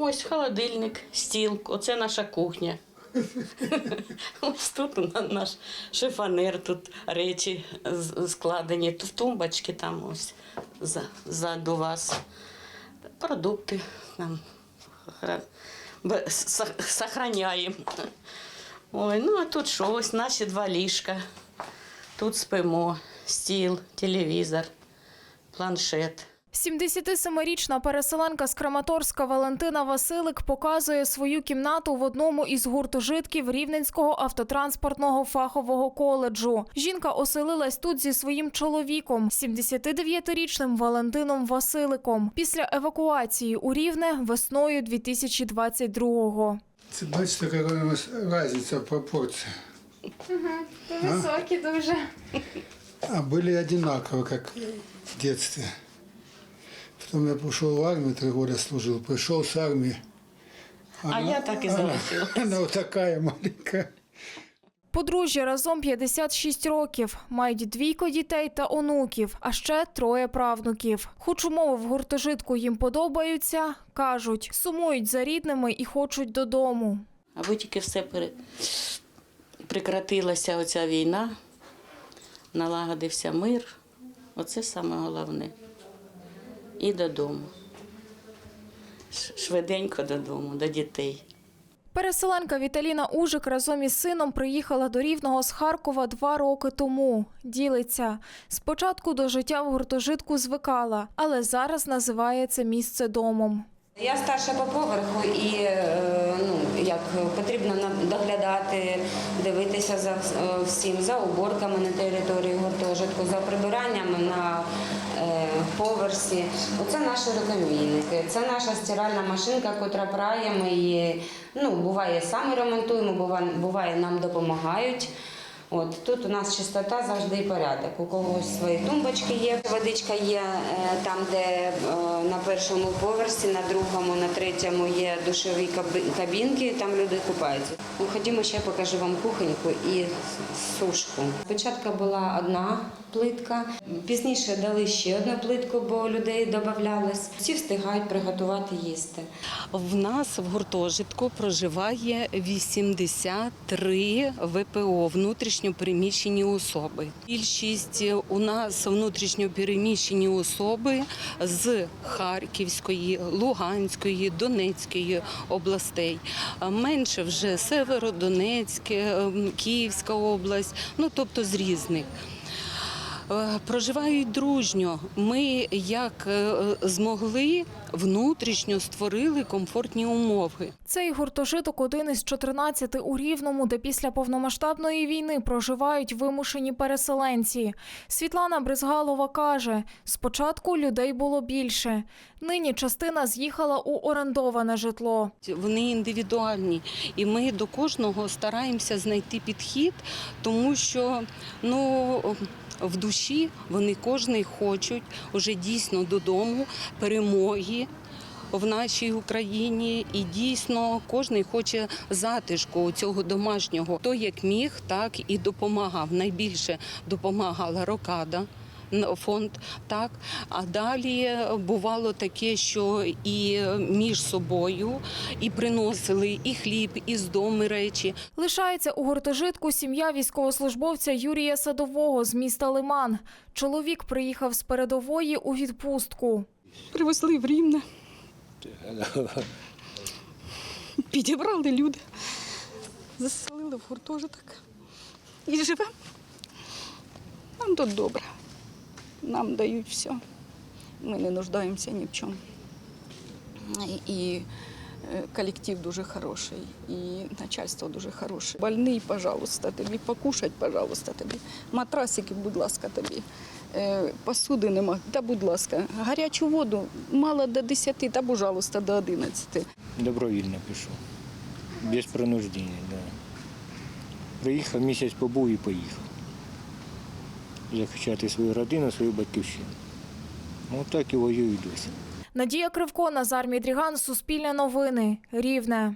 Ось холодильник, стіл, оце наша кухня. Ось тут наш шифонер, тут речі складені, тут тумбочки там ось ззаду вас. Продукти са- сохраняємо. Ой, ну а тут що? Ось наші два ліжка. Тут спимо, стіл, телевізор, планшет. 77-річна переселенка з Краматорська Валентина Василик показує свою кімнату в одному із гуртожитків Рівненського автотранспортного фахового коледжу. Жінка оселилась тут зі своїм чоловіком, 79-річним Валентином Василиком. Після евакуації у Рівне весною 2022-го. Це бачите, яка у нас різниця в пропорціях. Високі дуже. А были одинаково, как в детстве. Потом я пошел в армию, три года служил, пришел с армии. А я так и она, залишилась. она вот такая маленькая. Подружжя разом 56 років, мають двійко дітей та онуків, а ще троє правнуків. Хоч умови в гуртожитку їм подобаються, кажуть, сумують за рідними і хочуть додому. Аби тільки все пере... прекратилася оця війна, налагодився мир. Оце саме головне. І додому. Швиденько додому, до дітей. Переселенка Віталіна Ужик разом із сином приїхала до Рівного з Харкова два роки тому. Ділиться. Спочатку до життя в гуртожитку звикала, але зараз називає це місце домом. Я старша по поверху і е, ну, як потрібно нам доглядати, дивитися за е, всім, за уборками на території гуртожитку, за прибиранням на поверсі. Оце наші рукомийники. Це наша стиральна машинка, котра прає. Ми її ну, буває самі ремонтуємо, буває нам допомагають. От тут у нас чистота завжди і порядок. У когось свої тумбочки є, водичка є е, там, де е, на першому поверсі, на другому, на третьому є душові кабінки, там люди купаються. Ну, ходімо ще покажу вам кухоньку і сушку. Спочатку була одна плитка, пізніше дали ще одну плитку, бо людей додавалось. Всі встигають приготувати їсти. В нас в гуртожитку проживає 83 ВПО внутрішньопереміщені особи. Більшість у нас внутрішньопереміщені особи з Харківської, Луганської, Донецької областей. Менше вже Северодонецьке, Київська область, ну тобто з різних. Е, Проживають дружньо. Ми як е, змогли внутрішньо створили комфортні умови. Цей гуртожиток один із 14 у Рівному, де після повномасштабної війни проживають вимушені переселенці. Світлана Бризгалова каже, спочатку людей було більше. Нині частина з'їхала у орендоване житло. Вони індивідуальні, і ми до кожного стараємося знайти підхід, тому що ну. В душі вони кожний хочуть уже дійсно додому перемоги в нашій Україні, і дійсно кожний хоче затишку цього домашнього. Хто як міг, так і допомагав. Найбільше допомагала рокада. Фонд так, а далі бувало таке, що і між собою і приносили і хліб, і з дому речі. Лишається у гуртожитку сім'я військовослужбовця Юрія Садового з міста Лиман. Чоловік приїхав з передової у відпустку. Привезли в Рівне. Підібрали люди, заселили в гуртожиток і живемо. Нам тут добре. Нам дають все. Ми не нуждаємося ні в чому. І- е, колектив дуже хороший, і начальство дуже хороше. Больний, пожалуйста, тобі покушать, пожалуйста, тобі. Матрасики, будь ласка, тобі. Е, Посуди нема, та будь ласка. Гарячу воду мало до 10, та, пожалуйста, до 11. Добровільно пішов. Без принуждення, да. Приїхав, місяць побув і поїхав. Захищати свою родину, свою батьківщину. Ну так і воюю досі. Надія Кривко, Назар Мідріган, Суспільне новини, Рівне.